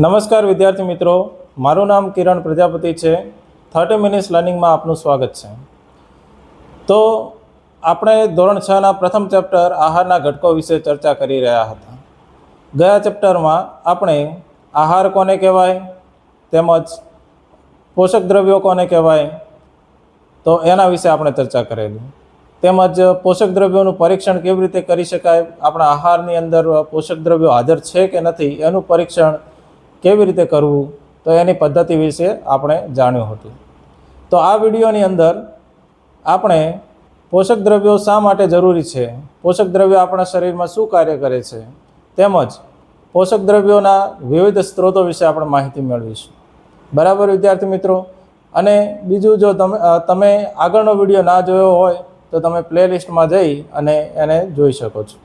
નમસ્કાર વિદ્યાર્થી મિત્રો, મારું નામ કિરણ પ્રજાપતિ છે. થર્ટી મિનિટ્સ લર્નિંગમાં આપનું સ્વાગત છે. તો આપણે ધોરણ છના પ્રથમ ચેપ્ટર આહારના ઘટકો વિશે ચર્ચા કરી રહ્યા હતા. ગયા ચેપ્ટરમાં આપણે આહાર કોને કહેવાય? તેમજ પોષક દ્રવ્યો કોને કહેવાય? તો એના વિશે આપણે ચર્ચા કરેલી. તેમજ પોષક દ્રવ્યોનું પરીક્ષણ કેવી રીતે કરી શકાય? આપણા આહારની અંદર પોષક દ્રવ્યો હાજર છે કે નથી? એનું પરીક્ષણ કેવી રીતે કરવું તો એની પદ્ધતિ વિશે આપણે જાણ્યું હતું. તો આ વિડીયોની અંદર આપણે પોષક દ્રવ્યો શા માટે જરૂરી છે? પોષક દ્રવ્યો આપણા શરીરમાં શું કાર્ય કરે છે? તેમજ પોષક દ્રવ્યોના વિવિધ સ્ત્રોતો વિશે આપણે માહિતી મેળવીશું. બરાબર વિદ્યાર્થી મિત્રો? અને બીજું જો તમે તમે આગળનો વીડિયો ના જોયો હોય તો તમે પ્લેલિસ્ટમાં જઈ અને એને જોઈ શકો છો.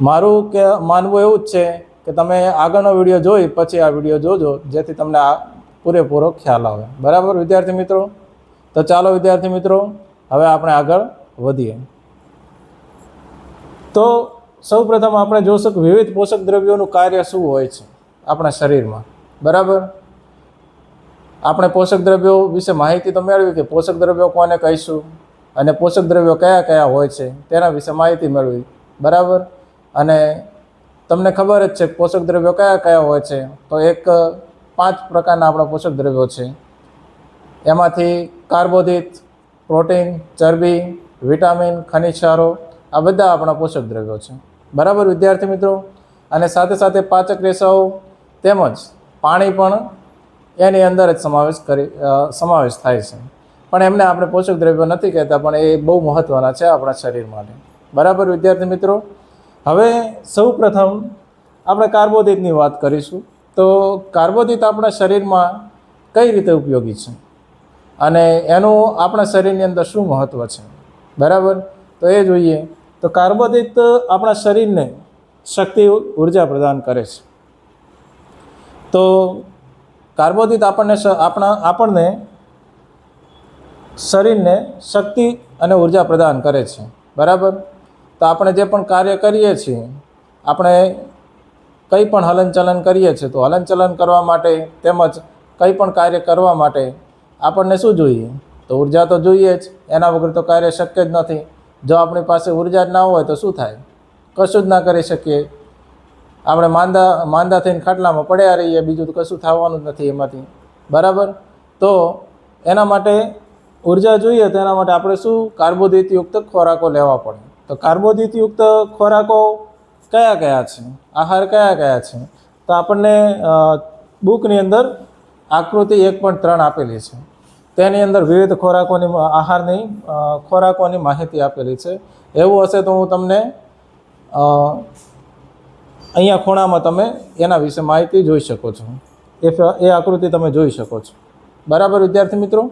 મારું કે, માનવું એવું જ છે કે તમે આગળનો વીડિયો જોઈ, પછી આ વીડિયો જોજો, જેથી તમને આ પૂરેપૂરો ખ્યાલ આવે. બરાબર, વિદ્યાર્થી મિત્રો? તો ચાલો, વિદ્યાર્થી મિત્રો, હવે આપણે આગળ વધીએ. તો સૌપ્રથમ આપણે જોશું કે વિવિધ પોષક દ્રવ્યોનું કાર્ય શું હોય છે આપણા શરીરમાં. બરાબર? આપણે પોષક દ્રવ્યો વિશે માહિતી તો મેળવી કે પોષક દ્રવ્યો કોને કહીશું અને પોષક દ્રવ્યો કયા કયા હોય છે તેના વિશે માહિતી મેળવી. બરાબર? અને તમને ખબર જ છે પોષક દ્રવ્યો કયા કયા હોય છે. તો એક પાંચ પ્રકારના આપણા પોષક દ્રવ્યો છે. એમાંથી કાર્બોદિત, પ્રોટીન, ચરબી, વિટામિન ખનિજ સારો આ બધા આપણા પોષક દ્રવ્યો છે. બરાબર વિદ્યાર્થી મિત્રો? અને સાથે સાથે પાચક રેસાઓ તેમજ પાણી પણ એની અંદર જ સમાવેશ કરી સમાવેશ થાય છે. પણ એમને આપણે પોષક દ્રવ્યો નથી કહેતા, પણ એ બહુ મહત્ત્વના છે આપણા શરીર માટે. બરાબર વિદ્યાર્થી મિત્રો? હવે સૌ પ્રથમ આપણે કાર્બોદિતની વાત કરીશું. તો કાર્બોદિત આપણા શરીરમાં કઈ રીતે ઉપયોગી છે? અને એનું આપણા શરીરની અંદર શું મહત્ત્વ છે? બરાબર? તો એ જોઈએ. તો કાર્બોદિત આપણા શરીરને શક્તિ ઊર્જા પ્રદાન કરે છે. તો કાર્બોદિત આપણને આપણા, આપણને શરીરને શક્તિ અને ઊર્જા પ્રદાન કરે છે. બરાબર? તો આપણે જે પણ કાર્ય કરીએ છીએ, આપણે કંઈ પણ હલનચલન કરીએ છીએ, તો હલનચલન કરવા માટે તેમજ કંઈ પણ કાર્ય કરવા માટે આપણને શું જોઈએ? તો ઊર્જા તો જોઈએ જ, એના વગર તો કાર્ય શક્ય જ નથી. જો આપણી પાસે ઊર્જા જ ના હોય તો શું થાય? કશું જ ના કરી શકીએ. આપણે માંદા માંદા થઈને ખાટલામાં પડ્યા રહીએ, બીજું તો કશું થવાનું જ નથી એમાંથી. બરાબર? તો એના માટે ઊર્જા જોઈએ, તો એના માટે આપણે શું? કાર્બોદિતયુક્ત ખોરાકો લેવા પડે. તો કાર્બોદિતયુક્ત ખોરાકો કયા કયા છે? આહાર કયા કયા છે? તો આપણને બુકની અંદર આકૃતિ એક પણ ત્રણ આપેલી છે. તેની અંદર વિવિધ ખોરાકોની આહારની ખોરાકોની માહિતી આપેલી છે. એવું હશે તો હું તમને અહીંયા ખૂણામાં તમે એના વિશે માહિતી જોઈ શકો છો. એ એ આકૃતિ તમે જોઈ શકો છો. બરાબર, વિદ્યાર્થી મિત્રો?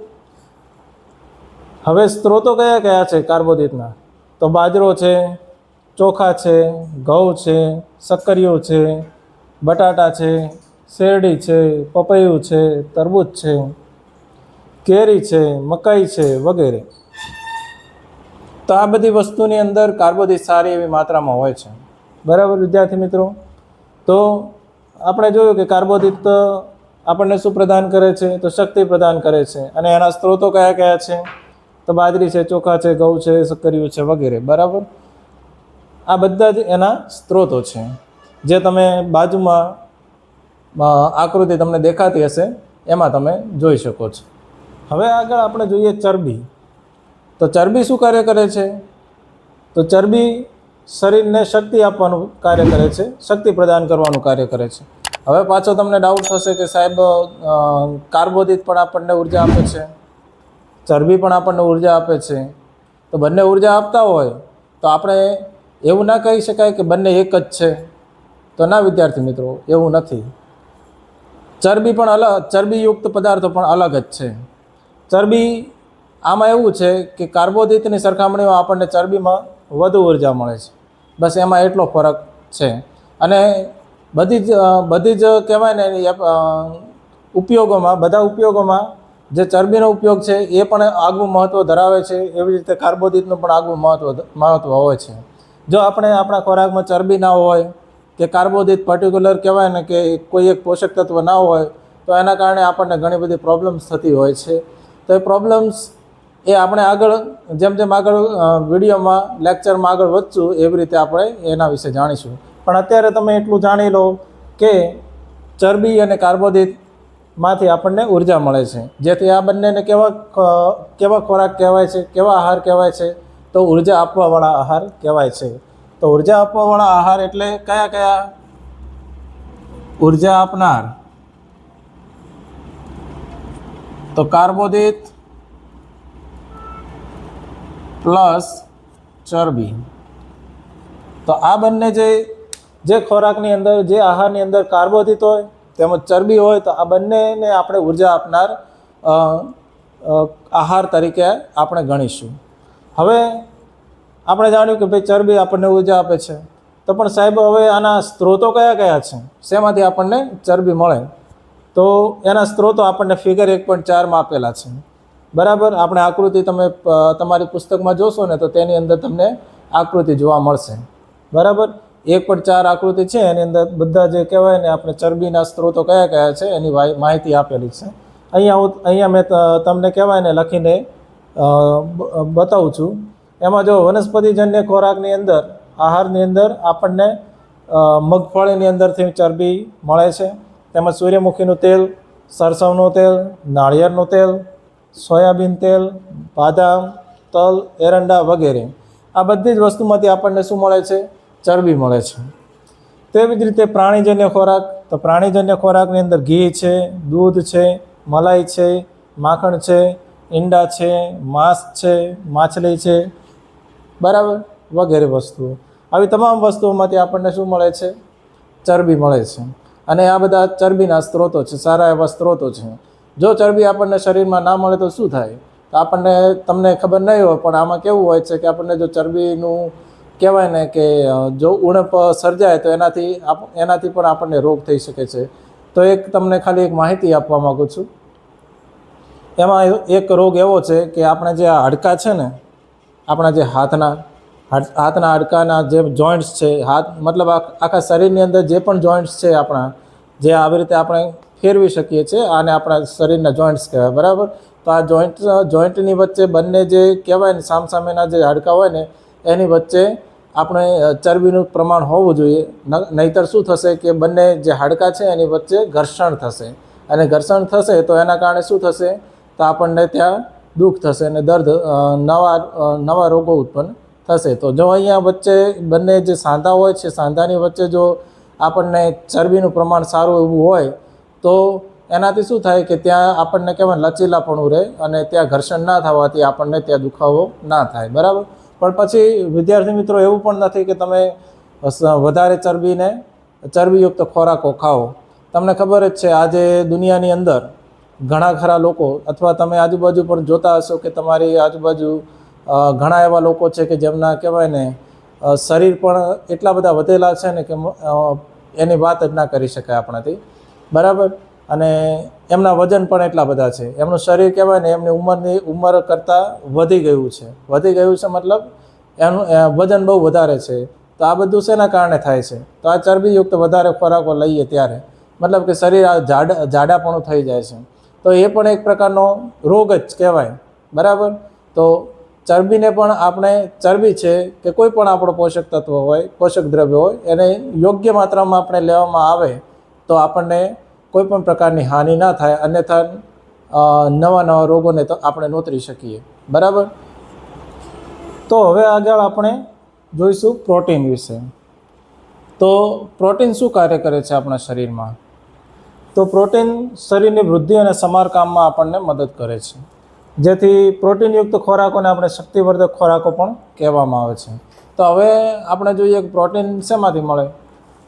હવે સ્ત્રોતો કયા કયા છે કાર્બોદિતના? તો બાજરો છે, ચોખા છે, ઘઉં છે શક્કરિયો છે, બટાટા છે, શેરડી છે, પપૈયું છે, તરબૂચ છે, કેરી છે, મકાઈ છે વગેરે. તો આ બધી વસ્તુની અંદર કાર્બોદિત સારી એવી માત્રામાં હોય છે. બરાબર વિદ્યાર્થી મિત્રો? તો આપણે જોયું કે કાર્બોદિત આપણને શું પ્રદાન કરે છે? તો શક્તિ પ્રદાન કરે છે. અને એના સ્ત્રોતો કયા કયા છે? તો બાજરી છે, ચોખા છે, ઘઉં છે સક્કરિયું છે વગેરે, બરાબર? આ બધા જ એના સ્ત્રોતો છે. જે તમે બાજુમાં આકૃતિ તમને દેખાતી હશે, એમાં તમે જોઈ શકો છો. હવે આગળ આપણે જોઈએ ચરબી. તો ચરબી શું કાર્ય કરે છે? તો ચરબી શરીરને શક્તિ આપવાનું કાર્ય કરે છે, શક્તિ પ્રદાન કરવાનું કાર્ય કરે છે. હવે પાછો તમને ડાઉટ થશે કે સાહેબ કાર્બોદિત પણ આપણને ઊર્જા આપે છે. ચરબી પણ આપણને ઊર્જા આપે છે. તો બંને ઊર્જા આપતા હોય, તો આપણે એવું ના કહી શકાય કે બંને એક જ છે. તો ના, વિદ્યાર્થી મિત્રો, એવું નથી. ચરબી પણ અલગ, ચરબીયુક્ત પદાર્થો પણ અલગ જ છે. ચરબી આમાં એવું છે કે કાર્બોદિતની સરખામણીમાં આપણને ચરબીમાં વધુ ઊર્જા મળે છે. બસ એમાં એટલો ફરક છે. અને બધી જ બધી જ કહેવાય ને ઉપયોગોમાં, બધા ઉપયોગોમાં જે ચરબીનો ઉપયોગ છે, એ પણ આગવું મહત્ત્વ ધરાવે છે, એવી રીતે કાર્બોદિતનું પણ આગવું મહત્ત્વ મહત્ત્વ હોય છે. જો આપણે આપણા ખોરાકમાં ચરબી ના હોય, કે કાર્બોદિત પર્ટિક્યુલર કહેવાય ને કે કોઈ એક પોષક તત્વ ના હોય, તો એના કારણે આપણને ઘણી બધી પ્રોબ્લેમ્સ થતી હોય છે. તો એ પ્રોબ્લેમ્સ એ આપણે આગળ, જેમ જેમ આગળ વિડીયોમાં લેક્ચરમાં આગળ વધશું, એવી રીતે આપણે એના વિશે જાણીશું. પણ અત્યારે તમે એટલું જાણી લો કે ચરબી અને કાર્બોદિતમાંથી આપણને ઊર્જા મળે છે. જેથી આ બંનેને કેવા કેવા ખોરાક કહેવાય છે, કેવા આહાર કહેવાય છે, તો ઊર્જા આપવાવાળા આહાર કહેવાય છે. તો ઊર્જા આપવાવાળા આહાર એટલે કયા કયા? ઊર્જા આપનાર. તો કાર્બોદિત પ્લસ ચરબી. તો આ બંને જે જે ખોરાકની અંદર, જે આહારની અંદર કાર્બોદિત હોય તેમજ ચરબી હોય તો આ બંનેને આપણે ઊર્જા આપનાર આહાર તરીકે આપણે ગણીશું. હવે આપણે જાણ્યું કે ભાઈ ચરબી આપણને ઊર્જા આપે છે. તો પણ સાહેબ હવે આના સ્ત્રોતો કયા કયા છે? શેમાંથી આપણને ચરબી મળે? તો એના સ્ત્રોતો આપણને ફિગર એક પોઈન્ટ ચારમાં આપેલા છે. બરાબર? આપણે આકૃતિ તમે તમારી પુસ્તકમાં જોશો ને તો તેની અંદર તમને આકૃતિ જોવા મળશે. બરાબર? એક પણ ચાર આકૃતિ છે, એની અંદર બધા જે કહેવાય ને આપણે ચરબીના સ્ત્રોતો કયા કયા છે, એની માહિતી આપેલી છે. અહીંયા હું, અહીંયા મેં તમને કહેવાય ને લખીને બતાવું છું. એમાં જો વનસ્પતિજન્ય ખોરાકની અંદર, આહારની અંદર આપણને મગફળીની અંદરથી ચરબી મળે છે. તેમજ સૂર્યમુખીનું તેલ, સરસવનું તેલ, નાળિયેરનું તેલ, સોયાબીન તેલ, બાદામ, તલ, એરંડા વગેરે. આ બધી જ વસ્તુમાંથી આપણને શું મળે છે? ચરબી મળે છે. તેવી જ રીતે પ્રાણીજન્ય ખોરાક, તો પ્રાણીજન્ય ખોરાકની અંદર ઘી છે, દૂધ છે, મલાઈ છે, માખણ છે, ઈંડા છે, માંસ છે, માછલી છે, બરાબર, વગેરે વસ્તુઓ. આવી તમામ વસ્તુઓમાંથી આપણને શું મળે છે? ચરબી મળે છે. અને આ બધા ચરબીના સ્ત્રોતો છે, સારા એવા સ્ત્રોતો છે. જો ચરબી આપણને શરીરમાં ના મળે તો શું થાય? આપણને તમને ખબર નહીં હોય, પણ આમાં કેવું હોય છે કે આપણને જો ચરબીનું કહેવાય ને કે જો ઉણપ સર્જાય તો એનાથી એનાથી પણ આપણને રોગ થઈ શકે છે. તો એક તમને ખાલી એક માહિતી આપવા માગું છું. એમાં એક રોગ એવો છે કે આપણે જે આ હાડકાં છે ને, આપણા જે હાથના હાથના હાડકાના જે જોઈન્ટ્સ છે, હાથ, મતલબ આખા શરીરની અંદર જે પણ જોઈન્ટ્સ છે આપણા, જે આવી રીતે આપણે ફેરવી શકીએ છીએ, આને આપણા શરીરના જોઈન્ટ્સ કહેવાય, બરાબર? તો આ જોઈન્ટ, જોઈન્ટની વચ્ચે બંને જે કહેવાય ને સામસામેના જે હાડકાં હોય ને એની વચ્ચે આપણે ચરબીનું પ્રમાણ હોવું જોઈએ. નહીતર શું થશે કે બંને જે હાડકાં છે એની વચ્ચે ઘર્ષણ થશે. અને ઘર્ષણ થશે તો એના કારણે શું થશે? તો આપણને ત્યાં દુઃખ થશે અને દર્દ નવા નવા રોગો ઉત્પન્ન થશે. તો જો અહીંયા વચ્ચે બંને જે સાંધા હોય છે, સાંધાની વચ્ચે જો આપણને ચરબીનું પ્રમાણ સારું એવું હોય, તો એનાથી શું થાય કે ત્યાં આપણને કહેવાય લચીલાપણું રહે અને ત્યાં ઘર્ષણ ના થવાથી આપણને ત્યાં દુખાવો ના થાય. બરાબર? પણ પછી વિદ્યાર્થી મિત્રો એવું પણ નથી કે તમે વધારે ચરબીને, ચરબીયુક્ત ખોરાકો ખાઓ. તમને ખબર જ છે, આજે દુનિયાની અંદર ઘણા ખરા લોકો અથવા તમે આજુબાજુ પણ જોતા હશો કે તમારી આજુબાજુ ઘણા એવા લોકો છે કે જેમના કહેવાય ને શરીર પણ એટલા બધા વધેલા છે ને કે એની વાત જ ના કરી શકાય આપણાથી. બરાબર? અને એમના વજન પણ એટલા બધા છે. એમનું શરીર કહેવાય ને એમની ઉંમરની, ઉંમર કરતાં વધી ગયું છે. વધી ગયું છે મતલબ એનું વજન બહુ વધારે છે. તો આ બધું શેના કારણે થાય છે? તો આ ચરબીયુક્ત વધારે ખોરાકો લઈએ ત્યારે. મતલબ કે શરીર આ જાડા, જાડાપણું થઈ જાય છે. તો એ પણ એક પ્રકારનો રોગ જ કહેવાય. બરાબર? તો ચરબીને પણ આપણે, ચરબી છે કે કોઈ પણ આપણો પોષક તત્વ હોય, પોષક દ્રવ્ય હોય, એને યોગ્ય માત્રામાં આપણે લેવામાં આવે તો આપણને કોઈ પણ પ્રકારની હાનિ ના થાય, અન્યથા નવા નવા રોગોને તો આપણે નોતરી શકીએ. બરાબર? તો હવે આગળ આપણે જોઈશું પ્રોટીન વિશે. તો પ્રોટીન શું કાર્ય કરે છે આપણા શરીરમાં? તો પ્રોટીન શરીરની વૃદ્ધિ અને સમારકામમાં આપણને મદદ કરે છે. જેથી પ્રોટીનયુક્ત ખોરાકોને આપણે શક્તિવર્ધક ખોરાકો પણ કહેવામાં આવે છે. તો હવે આપણે જોઈએ કે પ્રોટીન શેમાંથી મળે?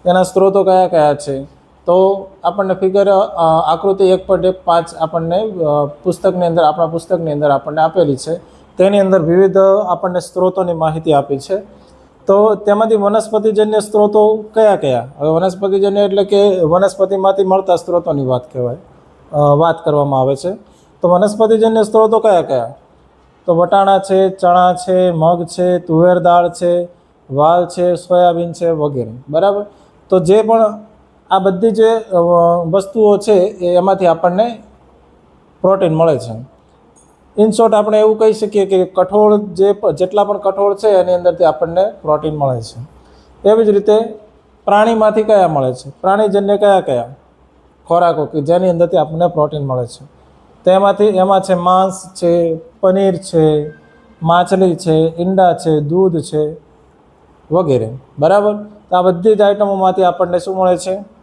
તેના સ્ત્રોતો કયા કયા છે? તો આપણને ફિગર આકૃતિ એક પોઈન્ટ એક પાંચ આપણને પુસ્તકની અંદર, આપણા પુસ્તકની અંદર આપણને આપેલી છે. તેની અંદર વિવિધ આપણને સ્ત્રોતોની માહિતી આપી છે. તો તેમાંથી વનસ્પતિજન્ય સ્ત્રોતો કયા કયા? હવે વનસ્પતિજન્ય એટલે કે વનસ્પતિમાંથી મળતા સ્ત્રોતોની વાત કહેવાય વાત કરવામાં આવે છે. તો વનસ્પતિજન્ય સ્ત્રોતો કયા કયા? તો વટાણા છે, ચણા છે, મગ છે, તુવેર દાળ છે, વાલ છે, સોયાબીન છે વગેરે. બરાબર? તો જે પણ આ બધી જે વસ્તુઓ છે એ એમાંથી આપણને પ્રોટીન મળે છે. ઇન શોર્ટ આપણે એવું કહી શકીએ કે કઠોળ જે જેટલા પણ કઠોળ છે, એની અંદરથી આપણને પ્રોટીન મળે છે. એવી જ રીતે પ્રાણીમાંથી કયા મળે છે? પ્રાણીજન્ય કયા કયા? ખોરાકો કે જેની અંદરથી આપણને પ્રોટીન મળે છે. તેમાંથી એમાં છે માંસ છે, પનીર છે, માછલી છે, ઈંડા છે, દૂધ છે વગેરે. બરાબર? તો આ બધી જ આઇટમોમાંથી આપણને શું મળે છે?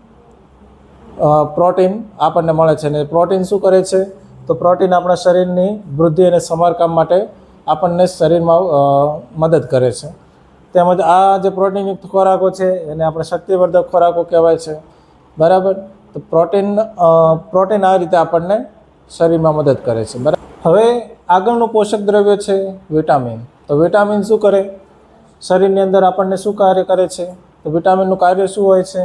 પ્રોટીન આપણને મળે છે ને પ્રોટીન શું કરે છે? તો પ્રોટીન આપણા શરીરની વૃદ્ધિ અને સમારકામ માટે આપણને શરીરમાં મદદ કરે છે. તેમજ આ જે પ્રોટીનયુક્ત ખોરાકો છે એને આપણે શક્તિવર્ધક ખોરાકો કહેવાય છે. બરાબર? તો પ્રોટીન પ્રોટીન આ રીતે આપણને શરીરમાં મદદ કરે છે. બરાબર? હવે આગળનું પોષક દ્રવ્ય છે વિટામિન. તો વિટામિન શું કરે? શરીરની અંદર આપણને શું કાર્ય કરે છે? તો વિટામિનનું કાર્ય શું હોય છે?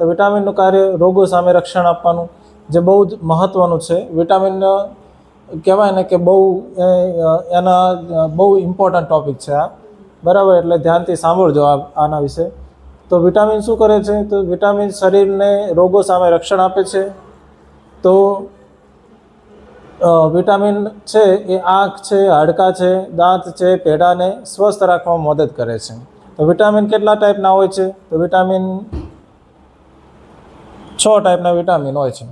તો વિટામિનનું કાર્ય રોગો સામે રક્ષણ આપવાનું જે બહુ જ મહત્ત્વનું છે. વિટામિન, કહેવાય ને કે બહુ એના બહુ ઇમ્પોર્ટન્ટ ટોપિક છે આ. બરાબર? એટલે ધ્યાનથી સાંભળજો આના વિશે. તો વિટામિન શું કરે છે? તો વિટામિન શરીરને રોગો સામે રક્ષણ આપે છે. તો વિટામિન છે એ આંખ છે, હાડકાં છે, દાંત છે, પેઢાને સ્વસ્થ રાખવામાં મદદ કરે છે. તો વિટામિન કેટલા ટાઈપના હોય છે? તો વિટામિન છ ટાઈપના વિટામિન હોય છે.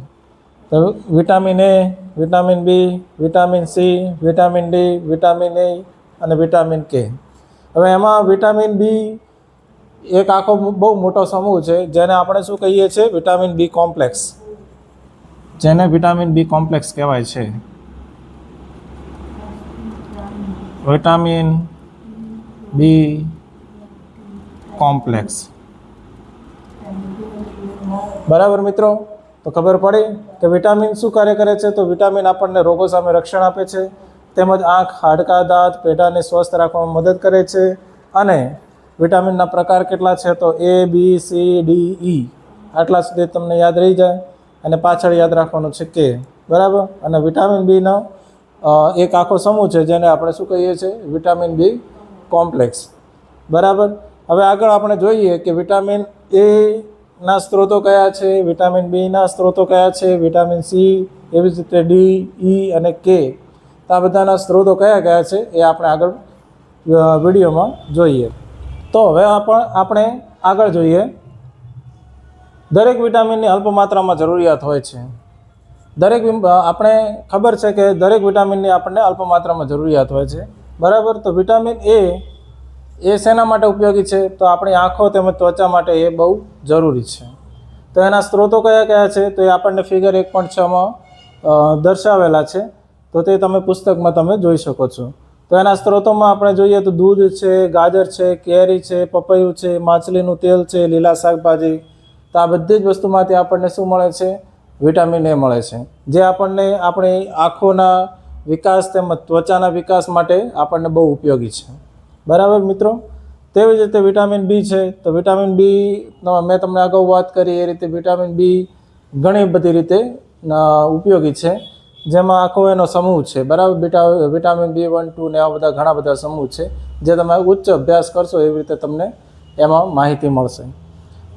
તો vitamin A, vitamin B, vitamin C, vitamin D, vitamin A અને વિટામિન કે. હવે એમાં વિટામિન બી એક આખો બહુ મોટો સમૂહ છે, જેને આપણે શું કહીએ છીએ વિટામિન બી કોમ્પ્લેક્સ. જેને વિટામિન બી કોમ્પ્લેક્સ કહેવાય છે. Vitamin B complex. બરાબર મિત્રો? તો ખબર પડી કે વિટામિન શું કાર્ય કરે છે? તો વિટામિન આપણને રોગો સામે રક્ષણ આપે છે, તેમજ આંખ, હાડકા, દાંત, પેઢાને સ્વસ્થ રાખવામાં મદદ કરે છે અને વિટામિનના પ્રકાર કેટલા છે? તો એ બી સી ડી ઈ આટલા સુધી તમને યાદ રહી જાય અને પાછળ યાદ રાખવાનું છે કે, બરાબર? અને વિટામિન બીનો એક આખો સમૂહ છે જેને આપણે શું કહીએ છીએ? Vitamin B complex. બરાબર? હવે આગળ આપણે જોઈએ કે વિટામિન એ ના સ્ત્રોતો કયા છે? વિટામિન બીના સ્ત્રોતો કયા છે? વિટામિન સી, એવી જ રીતે ડી, ઈ અને કે. તો આ બધાના સ્ત્રોતો કયા કયા છે એ આપણે આગળ વિડીયોમાં જોઈએ. તો હવે પણ આપણે આગળ જોઈએ. દરેક વિટામિનની અલ્પ માત્રામાં જરૂરિયાત હોય છે. દરેક આપણે ખબર છે કે દરેક વિટામિનની આપણને અલ્પ માત્રામાં જરૂરિયાત હોય છે. બરાબર? તો વિટામિન એ એ શેના માટે ઉપયોગી છે? તો આપણી આંખો તેમજ ત્વચા માટે એ બહુ જરૂરી છે. તો એના સ્ત્રોતો કયા કયા છે? તો એ આપણને ફિગર એક પોઈન્ટ છમાં દર્શાવેલા છે. તો તે તમે પુસ્તકમાં તમે જોઈ શકો છો. તો એના સ્ત્રોતોમાં આપણે જોઈએ તો દૂધ છે, ગાજર છે, કેરી છે, પપૈયું છે, માછલીનું તેલ છે, લીલા શાકભાજી. તો આ બધી જ વસ્તુમાંથી આપણને શું મળે છે? વિટામિન એ મળે છે. જે આપણને આપણી આંખોના વિકાસ તેમજ ત્વચાના વિકાસ માટે આપણને બહુ ઉપયોગી છે. બરાબર મિત્રો? તેવી જ રીતે વિટામિન બી છે. તો વિટામિન બી મેં તમને અગાઉ વાત કરી, એ રીતે વિટામિન બી ઘણી બધી રીતે ઉપયોગી છે. જેમાં આખો એનો સમૂહ છે. બરાબર? Beta, vitamin B one, two ને આવા બધા ઘણા બધા સમૂહ છે. જે તમે ઉચ્ચ અભ્યાસ કરશો એવી રીતે તમને એમાં માહિતી મળશે.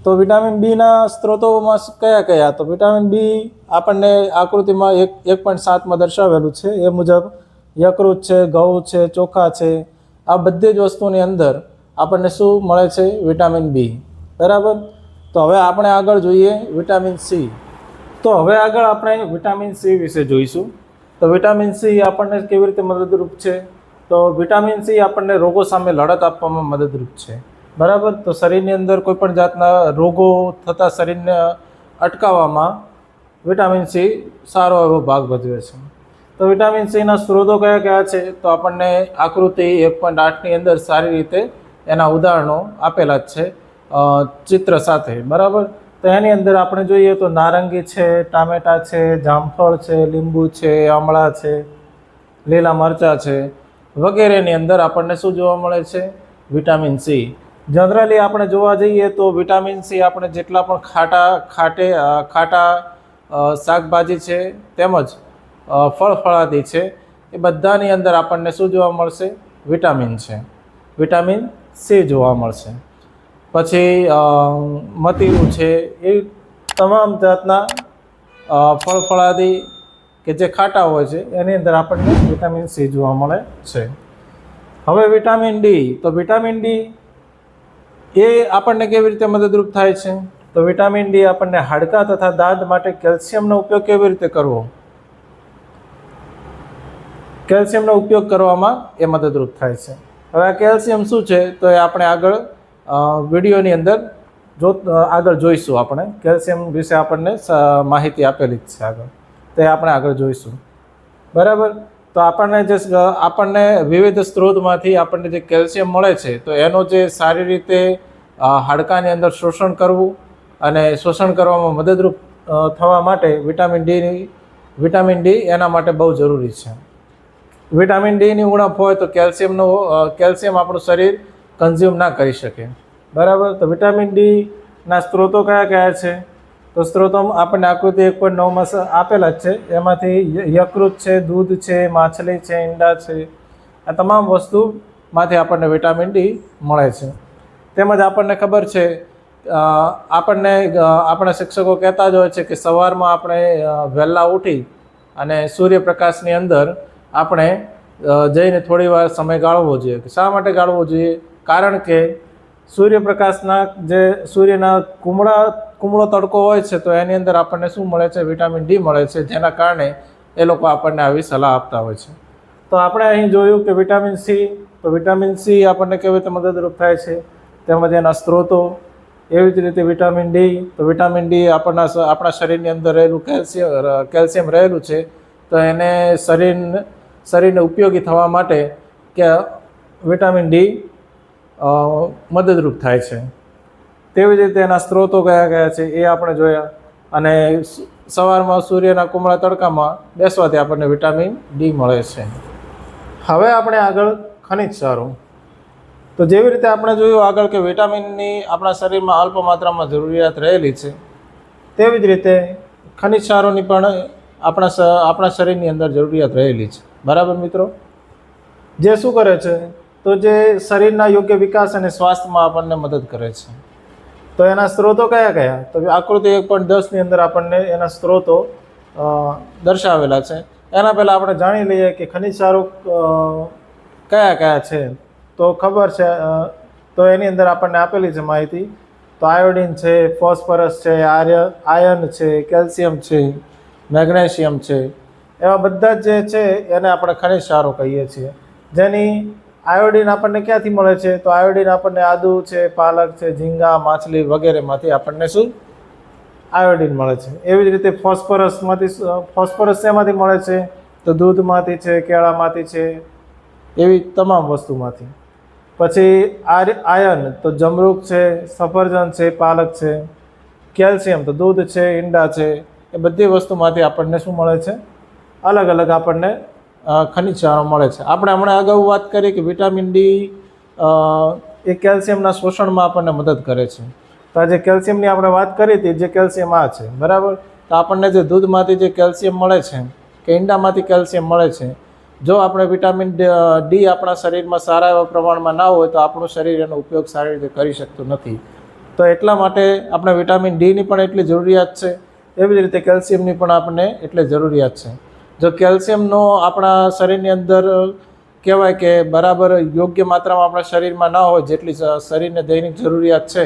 તો વિટામિન બીના સ્ત્રોતોમાં કયા કયા? તો વિટામિન બી આપણને આકૃતિમાં એક એક પોઈન્ટ સાતમાં દર્શાવેલું છે. એ મુજબ યકૃત છે, ઘઉં છે, ચોખા છે આ બધી જ વસ્તુની અંદર આપણને શું મળે છે? Vitamin B. બરાબર? તો હવે આપણે આગળ જોઈએ વિટામિન સી. તો હવે આગળ આપણે વિટામિન સી વિશે જોઈશું. તો વિટામિન સી આપણને કેવી રીતે મદદરૂપ છે? તો વિટામિન સી આપણને રોગો સામે લડત આપવામાં મદદરૂપ છે. બરાબર? તો શરીરની અંદર કોઈપણ જાતના રોગો થતા શરીરને અટકાવવામાં વિટામિન સી સારો એવો ભાગ ભજવે છે. તો વિટામિન સીના સ્ત્રોતો કયા કયા છે? તો આપણને આકૃતિ એક પોઈન્ટ આઠની અંદર સારી રીતે એના ઉદાહરણો આપેલા જ છે ચિત્ર સાથે, બરાબર? તો એની અંદર આપણે જોઈએ તો નારંગી છે, ટામેટા છે, જામફળ છે, લીંબુ છે, આમળા છે, લીલા મરચાં છે, વગેરેની અંદર આપણને શું જોવા મળે છે? વિટામિન સી જનરલી આપણે જોવા જઈએ તો વિટામિન સી આપણે જેટલા પણ ખાટા, ખાટે ખાટા શાકભાજી છે તેમજ અ, ફળ ફળાદી છે. એ બધાની અંદર આપણને શું જોવા મળશે? વિટામિન છે. વિટામિન સી જોવા મળશે. પછી મતીરું છે. એ તમામ જાતના ફળફળાદી કે જે ખાટા હોય છે એની અંદર આપણને વિટામિન સી જોવા મળે છે. હવે વિટામિન ડી. તો વિટામિન ડી એ આપણને કેવી રીતે મદદરૂપ થાય છે? તો વિટામિન ડી આપણને હાડકાં તથા દાંત માટે કેલ્શિયમનો ઉપયોગ કેવી રીતે કરવો? કેલ્શિયમનો ઉપયોગ કરવામાં એ મદદરૂપ થાય છે. હવે આ કેલ્શિયમ શું છે તો એ આપણે આગળ વિડીયોની અંદર જો આગળ જોઈશું આપણે. કેલ્શિયમ વિશે આપણને માહિતી આપેલી જ છે આગળ. તે આપણે આગળ જોઈશું. બરાબર? તો આપણને જે આપણને વિવિધ સ્ત્રોતમાંથી આપણને જે કેલ્શિયમ મળે છે, તો એનો જે સારી રીતે હાડકાની અંદર શોષણ કરવું અને શોષણ કરવામાં મદદરૂપ થવા માટે વિટામિન ડીની વિટામિન ડી એના માટે બહુ જરૂરી છે. વિટામિન ડીની ઉણપ હોય તો કેલ્શિયમનો કેલ્શિયમ આપણું શરીર કન્ઝ્યુમ ના કરી શકે. બરાબર? તો વિટામિન ડીના સ્ત્રોતો કયા કયા છે? તો સ્ત્રોતોમાં આપણને આકૃતિ એક પોઈન્ટ નવમાં આપેલા જ છે. એમાંથી યકૃત છે, દૂધ છે, માછલી છે, ઈંડા છે. આ તમામ વસ્તુમાંથી આપણને વિટામિન ડી મળે છે. તેમજ આપણને ખબર છે આપણને આપણા શિક્ષકો કહેતા જ હોય છે કે સવારમાં આપણે વહેલા ઉઠી અને સૂર્યપ્રકાશની અંદર આપણે જઈને થોડી વાર સમય ગાળવો જોઈએ. શા માટે ગાળવો જોઈએ? કારણ કે સૂર્યપ્રકાશના જે સૂર્યના કુમળા, કુમળો તડકો હોય છે, તો એની અંદર આપણને શું મળે છે? વિટામિન ડી મળે છે, જેના કારણે એ લોકો આપણને આવી સલાહ આપતા હોય છે. તો આપણે અહીં જોયું કે વિટામિન સી, તો વિટામિન સી આપણને કેવી રીતે મદદરૂપ થાય છે? તેમજ એના સ્ત્રોતો. એવી જ રીતે વિટામિન ડી, તો વિટામિન ડી આપણના આપણા શરીરની અંદર રહેલું કેલ્શિયમ કેલ્શિયમ રહેલું છે, તો એને શરીર શરીરને ઉપયોગી થવા માટે કે વિટામિન ડી મદદરૂપ થાય છે. તેવી જ રીતે એના સ્ત્રોતો કયા કયા છે એ આપણે જોયા. અને સવારમાં સૂર્યના કુમળા તડકામાં બેસવાથી આપણને વિટામિન ડી મળે છે. હવે આપણે આગળ ખનિજ સારું. તો જેવી રીતે આપણે જોયું આગળ કે વિટામિનની આપણા શરીરમાં અલ્પ માત્રામાં જરૂરિયાત રહેલી છે, તેવી જ રીતે ખનિજ સારોની પણ આપણા આપણા શરીરની અંદર જરૂરિયાત રહેલી છે. બરાબર મિત્રો? જે શું કરે છે? તો જે શરીરના યોગ્ય વિકાસ અને સ્વાસ્થ્યમાં આપણને મદદ કરે છે. તો એના સ્ત્રોતો કયા કયા? તો આકૃતિ એક પોઈન્ટ દસની અંદર આપણને એના સ્ત્રોતો દર્શાવેલા છે. એના પહેલાં આપણે જાણી લઈએ કે ખનિજ સારું કયા કયા છે? તો ખબર છે તો એની અંદર આપણને આપેલી છે માહિતી. તો આયોડિન છે, ફોસ્ફરસ છે, આર્ય આયર્ન છે, કેલ્શિયમ છે, મેગ્નેશિયમ છે. એવા બધા જ છે, એને આપણે ખનિજ સારો કહીએ છીએ. જેની આયોડિન આપણને ક્યાંથી મળે છે? તો આયોડિન આપણને આદુ છે, પાલક છે, ઝીંગા, માછલી વગેરેમાંથી આપણને શું? આયોડિન મળે છે. એવી જ રીતે ફોસ્ફરસમાંથી ફોસ્ફરસ શેમાંથી મળે છે? તો દૂધમાંથી છે, કેળામાંથી છે, એવી તમામ વસ્તુમાંથી. પછી આયન તો જમરૂક છે, સફરજન છે, પાલક છે, કેલ્શિયમ તો દૂધ છે, ઈંડા છે, એ બધી વસ્તુમાંથી આપણને શું મળે છે? અલગ અલગ આપણને ખનિજ સારો મળે છે. આપણે હમણાં અગાઉ વાત કરી કે વિટામિન ડી એ કેલ્શિયમના શોષણમાં આપણને મદદ કરે છે. તો આજે કેલ્શિયમની આપણે વાત કરી હતી, જે કેલ્શિયમ આ છે, બરાબર? તો આપણને જે દૂધમાંથી જે કેલ્શિયમ મળે છે, કે ઈંડામાંથી કેલ્શિયમ મળે છે, જો આપણે વિટામિન ડી આપણા શરીરમાં સારા એવા પ્રમાણમાં ના હોય તો આપણું શરીર એનો ઉપયોગ સારી રીતે કરી શકતું નથી. તો એટલા માટે આપણે વિટામિન ડીની પણ એટલી જરૂરિયાત છે. એવી જ રીતે કેલ્શિયમની પણ આપણને એટલી જરૂરિયાત છે. જો કેલ્શિયમનો આપણા શરીરની અંદર કહેવાય કે બરાબર યોગ્ય માત્રામાં આપણા શરીરમાં ના હોય જેટલી શરીરને દૈનિક જરૂરિયાત છે,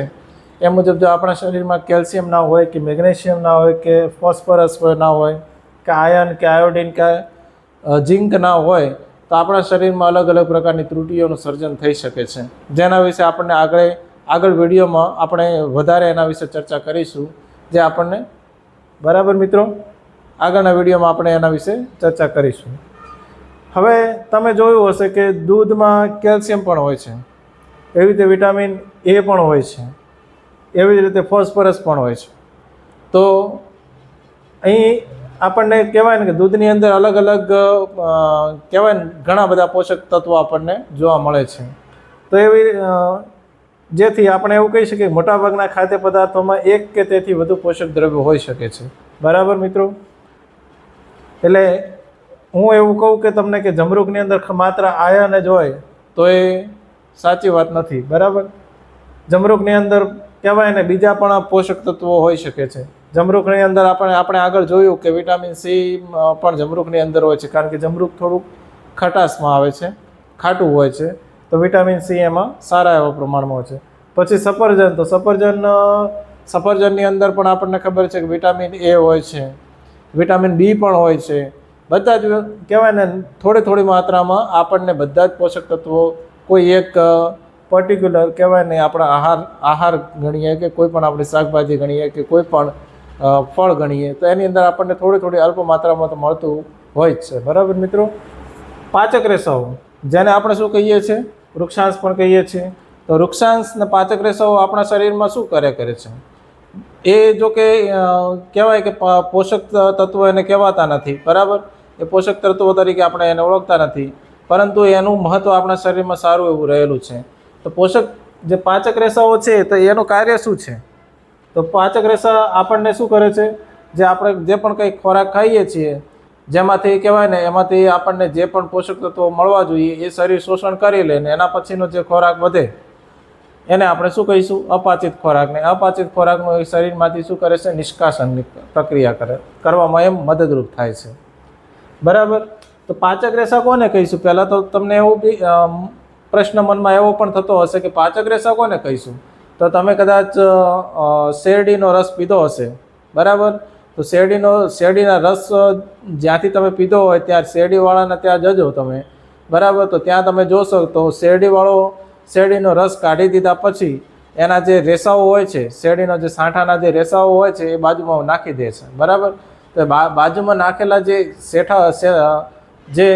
એ મુજબ જો આપણા શરીરમાં કેલ્શિયમ ના હોય કે મેગ્નેશિયમ ના હોય કે ફોસ્ફરસ ના હોય, કે આયન, કે આયોડિન, કે ઝિંક ના હોય, તો આપણા શરીરમાં અલગ અલગ પ્રકારની ત્રુટિઓનું સર્જન થઈ શકે છે. જેના વિશે આપણને આગળ આગળ વિડીયોમાં આપણે વધારે એના વિશે ચર્ચા કરીશું, જે આપણને બરાબર મિત્રો? આગળના વિડીયોમાં આપણે એના વિશે ચર્ચા કરીશું. હવે તમે જોયું હશે કે દૂધમાં કેલ્શિયમ પણ હોય છે. એવી રીતે વિટામિન એ પણ હોય છે. એવી જ રીતે ફોસ્ફરસ પણ હોય છે. તો અહીં આપણને કહેવાય ને કે દૂધની અંદર અલગ અલગ કહેવાય ને ઘણા બધા પોષક તત્વો આપણને જોવા મળે છે. તો એવી જેથી આપણે એવું કહી શકીએ મોટાભાગના ખાદ્ય પદાર્થોમાં એક કે તેથી વધુ પોષક દ્રવ્યો હોઈ શકે છે. બરાબર મિત્રો? એટલે હું એવું કહું કે તમને કે જમરૂકની અંદર માત્ર આયન જ હોય તો એ સાચી વાત નથી, બરાબર? જમરૂકની અંદર કહેવાય ને, બીજા પણ પોષક તત્વો હોઈ શકે છે. જમરૂકની અંદર આપણે આપણે આગળ જોયું કે વિટામિન સી પણ જમરૂકની અંદર હોય છે, કારણ કે જમરૂક થોડુંક ખટાશમાં આવે છે, ખાટું હોય છે, તો વિટામિન સી એમાં સારા એવા પ્રમાણમાં હોય છે. પછી સફરજન, તો સફરજન સફરજનની અંદર પણ આપણને ખબર છે કે વિટામિન એ હોય છે. વિટામિન બી પણ હોય છે. બધા જ કહેવાય ને થોડી થોડી માત્રામાં આપણને બધા જ પોષક તત્વો કોઈ એક પર્ટિક્યુલર કહેવાય ને આપણા આહાર આહાર ગણીએ કે કોઈ પણ આપણે શાકભાજી ગણીએ કે કોઈ પણ ફળ ગણીએ તો એની અંદર આપણને થોડી થોડી અલ્પ માત્રામાં તો મળતું હોય જ છે. બરાબર મિત્રો? પાચક રેસાઓ, જેને આપણે શું કહીએ છીએ? વૃક્ષાંશ પણ કહીએ છીએ. તો વૃક્ષાંશ ને પાચક રેસાઓ આપણા શરીરમાં શું કરે કરે છે? એ જો કે કહેવાય કે પોષક તત્વો એને કહેવાતા નથી, બરાબર? એ પોષક તત્વો તરીકે આપણે એને ઓળખતા નથી. પરંતુ એનું મહત્ત્વ આપણા શરીરમાં સારું એવું રહેલું છે. તો પોષક જે પાચક રેસાઓ છે, તો એનું કાર્ય શું છે? તો પાચક રેસા આપણને શું કરે છે? જે આપણે જે પણ કંઈ ખોરાક ખાઈએ છીએ, જેમાંથી કહેવાય ને, એમાંથી આપણને જે પણ પોષક તત્વો મળવા જોઈએ, એ શરીર શોષણ કરી લે ને, એના પછીનો જે ખોરાક વધે એને આપણે શું કહીશું? અપાચિત ખોરાકને અપાચિત ખોરાકનું એ શરીરમાંથી શું કરે છે? નિષ્કાસનની પ્રક્રિયા કરે. કરવામાં એમ મદદરૂપ થાય છે. બરાબર? તો પાચક રેસા કોને કહીશું? પહેલાં તો તમને એવું બી પ્રશ્ન મનમાં એવો પણ થતો હશે કે પાચક રેસા કોને કહીશું? તો તમે કદાચ શેરડીનો રસ પીધો હશે. બરાબર? તો શેરડીનો, શેરડીના રસ જ્યાંથી તમે પીધો હોય, ત્યાં શેરડીવાળાને ત્યાં જજો તમે. બરાબર? તો ત્યાં તમે જોશો તો શેરડીવાળો શેરડીનો રસ કાઢી દીધા પછી એના જે રેસાઓ હોય છે, શેરડીનો જે સાંઠાના જે રેસાઓ હોય છે, એ બાજુમાં નાખી દે છે. બરાબર? તો બાજુમાં નાખેલા જે શેઠા જે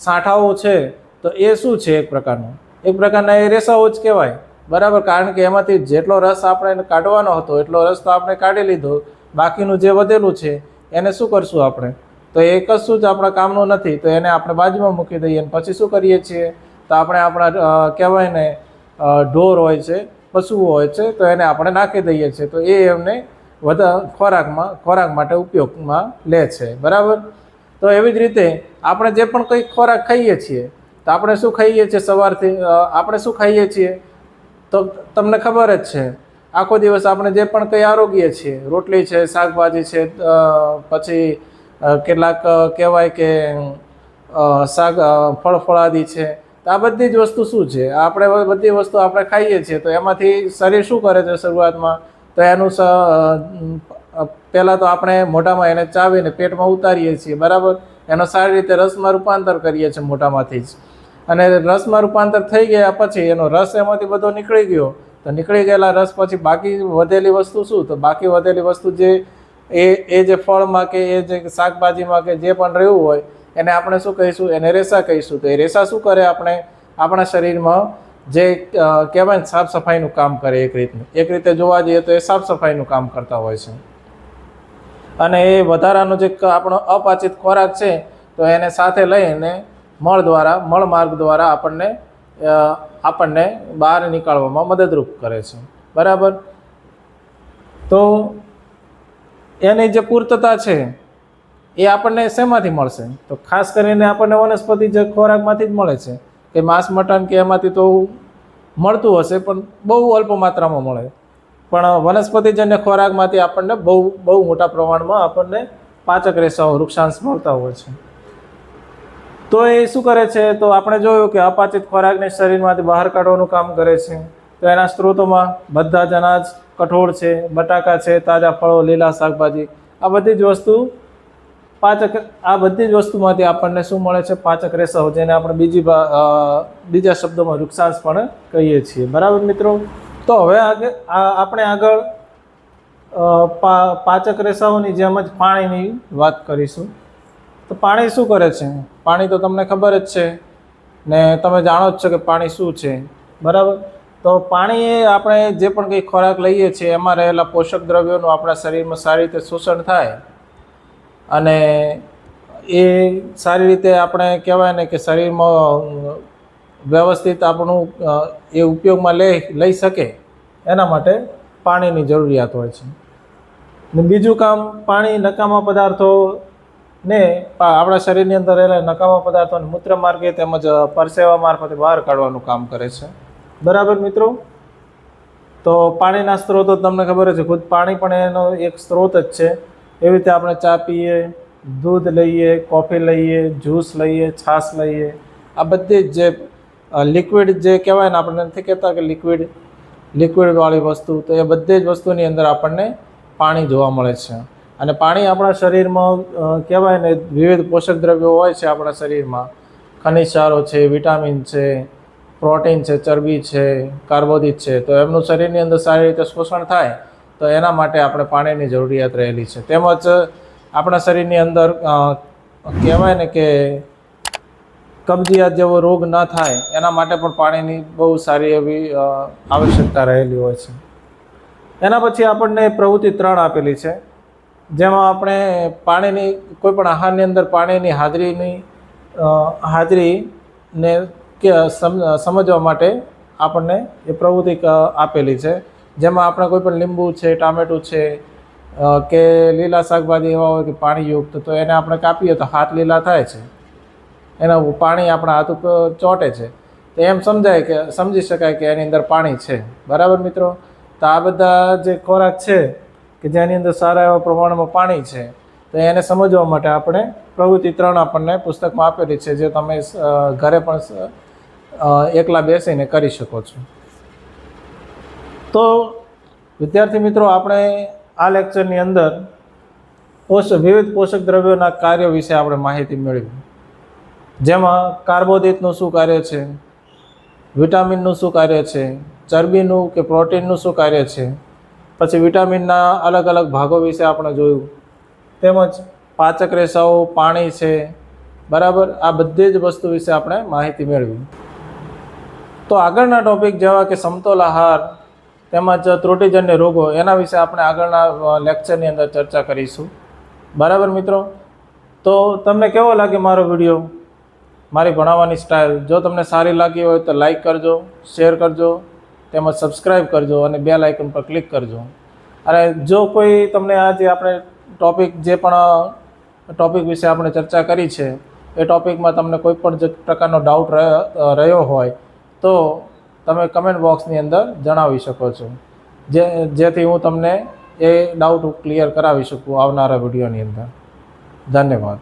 સાંઠાઓ છે, તો એ શું છે એક પ્રકારનું? એક પ્રકારના એ રેસાઓ જ કહેવાય. બરાબર? કારણ કે એમાંથી જેટલો રસ આપણે કાઢવાનો હતો, એટલો રસ તો આપણે કાઢી લીધો. બાકીનું જે વધેલું છે, એને શું કરશું આપણે? તો એ કશું જ આપણા કામનું નથી. તો એને આપણે બાજુમાં મૂકી દઈએ અને પછી શું કરીએ છીએ? તો આપણે આપણા કહેવાય ને ઢોર હોય છે પશુઓ હોય છે તો એને આપણે નાખી દઈએ છીએ. તો એ એમને વધારે ખોરાકમાં ખોરાક માટે ઉપયોગમાં લે છે. બરાબર? તો એવી જ રીતે આપણે જે પણ કંઈ ખોરાક ખાઈએ છીએ તો આપણે શું ખાઈએ છીએ સવારથી? આપણે શું ખાઈએ છીએ? તો તમને ખબર જ છે. આખો દિવસ આપણે જે પણ કંઈ આરોગીએ છીએ રોટલી છે શાકભાજી છે પછી કેટલાક કહેવાય કે શાક અ, ફળ ફળાદી છે તો આ બધી જ વસ્તુ શું છે? આપણે બધી વસ્તુ આપણે ખાઈએ છીએ, તો એમાંથી શરીર શું કરે છે શરૂઆતમાં? તો એનું સ પહેલાં તો આપણે મોઢામાં એને ચાવીને પેટમાં ઉતારીએ છીએ, બરાબર? એનો સારી રીતે રસમાં રૂપાંતર કરીએ છીએ મોઢામાંથી જ. અને રસમાં રૂપાંતર થઈ ગયા પછી એનો રસ એમાંથી બધો નીકળી ગયો. તો નીકળી ગયેલા રસ પછી બાકી વધેલી વસ્તુ શું? તો બાકી વધેલી વસ્તુ જે એ એ જે ફળમાં કે એ જે શાકભાજીમાં કે જે પણ રહ્યું હોય એને આપણે શું કહીશું? એને રેસા કહીશું. તો એ રેસા શું કરે આપણે? આપણા શરીરમાં જે કહેવાય ને સાફ સફાઈનું કામ કરે એક રીતનું. એક રીતે જોવા જઈએ તો એ સાફ સફાઈનું કામ કરતા હોય છે. અને એ વધારાનો જે આપણો અપાચિત ખોરાક છે, તો એને સાથે લઈને મળ દ્વારા, મળ માર્ગ દ્વારા આપણને આપણને બહાર નીકાળવામાં મદદરૂપ કરે છે. બરાબર? તો એની જે પૂર્તતા છે એ આપણને શેમાંથી મળશે? તો ખાસ કરીને આપણને વનસ્પતિ જે ખોરાકમાંથી જ મળે છે. કે માંસ, મટન કે એમાંથી તો મળતું હશે, પણ બહુ અલ્પ માત્રામાં મળે. પણ વનસ્પતિજન્ય ખોરાકમાંથી આપણને બહુ બહુ મોટા પ્રમાણમાં આપણને પાચક રેસાઓ, વૃક્ષાંશ મળતા હોય છે. તો એ શું કરે છે? તો આપણે જોયું કે અપાચિત ખોરાકને શરીરમાંથી બહાર કાઢવાનું કામ કરે છે. તો એના સ્ત્રોતોમાં બધા જ અનાજ, કઠોળ છે, બટાકા છે, તાજા ફળો, લીલા શાકભાજી, આ બધી જ વસ્તુ પાચક આ બધી જ વસ્તુમાંથી આપણને શું મળે છે? પાચક રેસાઓ જેને આપણે બીજી બીજા શબ્દોમાં વૃક્ષાંશ પણ કહીએ છીએ. બરાબર મિત્રો? તો હવે આગળ આપણે આગળ પાચક રેસાઓની જેમ જ પાણીની વાત કરીશું. તો પાણી શું કરે છે? પાણી તો તમને ખબર જ છે ને તમે જાણો જ છો કે પાણી શું છે. બરાબર? તો પાણી એ આપણે જે પણ કંઈ ખોરાક લઈએ છીએ, એમાં રહેલા પોષક દ્રવ્યોનું આપણા શરીરમાં સારી રીતે શોષણ થાય. અને એ સારી રીતે આપણે કહેવાય ને કે શરીરમાં વ્યવસ્થિત આપણું એ ઉપયોગમાં લઈ લઈ શકે એના માટે પાણીની જરૂરિયાત હોય છે. ને બીજું કામ, પાણી નકામા પદાર્થોને ને આપણા શરીરની અંદર રહેલા નકામા પદાર્થોને મૂત્ર માર્ગે તેમજ પરસેવા મારફતે બહાર કાઢવાનું કામ કરે છે. બરાબર મિત્રો? તો પાણીના સ્ત્રોતો તમને ખબર છે, ખુદ પાણી પણ એનો એક સ્ત્રોત જ છે. એવી રીતે આપણે ચા પીએ, દૂધ લઈએ, કોફી લઈએ, જ્યુસ લઈએ, છાશ લઈએ. આ બધી જ લિક્વિડ જે કહેવાય ને, આપણે નથી કહેતા કે લિક્વિડ લિક્વિડવાળી વસ્તુ, તો એ બધી જ વસ્તુની અંદર આપણને પાણી જોવા મળે છે. અને પાણી આપણા શરીરમાં કહેવાય ને, વિવિધ પોષક દ્રવ્યો હોય છે આપણા શરીરમાં. ખનિજ ક્ષારો છે, વિટામિન છે, પ્રોટીન છે, ચરબી છે, કાર્બોદિત છે. તો એમનું શરીરની અંદર સારી રીતે શોષણ થાય તો એના માટે આપણે પાણીની જરૂરિયાત રહેલી છે. તેમજ આપણા શરીરની અંદર કહેવાય ને કે કબજિયાત જેવો રોગ ન થાય, એના માટે પણ પાણીની બહુ સારી એવી આવશ્યકતા રહેલી હોય છે. એના પછી આપણને પ્રવૃત્તિ ત્રણ આપેલી છે. જેમાં આપણે પાણીની કોઈપણ આહારની અંદર પાણીની હાજરીની હાજરીને કે સમજવા માટે આપણને એ પ્રવૃત્તિ આપેલી છે. જેમાં આપણે કોઈ પણ લીંબુ છે, ટામેટું છે કે લીલા શાકભાજી એવા હોય કે પાણીયુક્ત, તો એને આપણે કાપીએ તો હાથ લીલા થાય છે. એના પાણી આપણા હાથ ઉપર ચોંટે છે. તો એમ સમજાય કે, સમજી શકાય કે એની અંદર પાણી છે. બરાબર મિત્રો? તો આ બધા જે ખોરાક છે કે જેની અંદર સારા એવા પ્રમાણમાં પાણી છે, તો એને સમજવા માટે આપણે પ્રવૃત્તિ ત્રણ આપણને પુસ્તકમાં આપેલી છે, જે તમે ઘરે પણ એકલા બેસીને કરી શકો છો. તો વિદ્યાર્થી મિત્રો, આપણે આ લેક્ચરની અંદર પોષક વિવિધ પોષક દ્રવ્યોના કાર્ય વિશે આપણે માહિતી મેળવી. જેમાં કાર્બોદિતનું શું કાર્ય છે, વિટામિનનું શું કાર્ય છે, ચરબીનું કે પ્રોટીનનું શું કાર્ય છે, પછી વિટામિનના અલગ અલગ ભાગો વિશે આપણે જોયું. તેમજ પાચક રેસાઓ, પાણી છે, બરાબર? આ બધી જ વસ્તુ વિશે આપણે માહિતી મેળવી. તો આગળના ટોપિક જેવા કે સમતોલ આહાર તેમજ ત્રુટિજન્ય રોગો, એના વિશે આપણે આગળના લેક્ચરની અંદર ચર્ચા કરીશું. બરાબર મિત્રો? તો તમને કેવો લાગે મારો વીડિયો? મારી ભણાવવાની સ્ટાઇલ જો તમને સારી લાગી હોય તો લાઇક કરજો શેર કરજો, તેમજ સબસ્ક્રાઈબ કરજો અને બેલ આઇકન પર ક્લિક કરજો. અને જો કોઈ તમને આ જે આપણે ટોપિક જે પણ ટોપિક વિશે આપણે ચર્ચા કરી છે, એ ટોપિકમાં તમને કોઈ પણ પ્રકારનો ડાઉટ રહ્યો હોય, તો તમે કમેન્ટ બોક્સની અંદર જણાવી શકો છો. જે, જેથી હું તમને એ ડાઉટ ક્લિયર કરાવી શકું આવનારા વિડીયોની અંદર. ધન્યવાદ.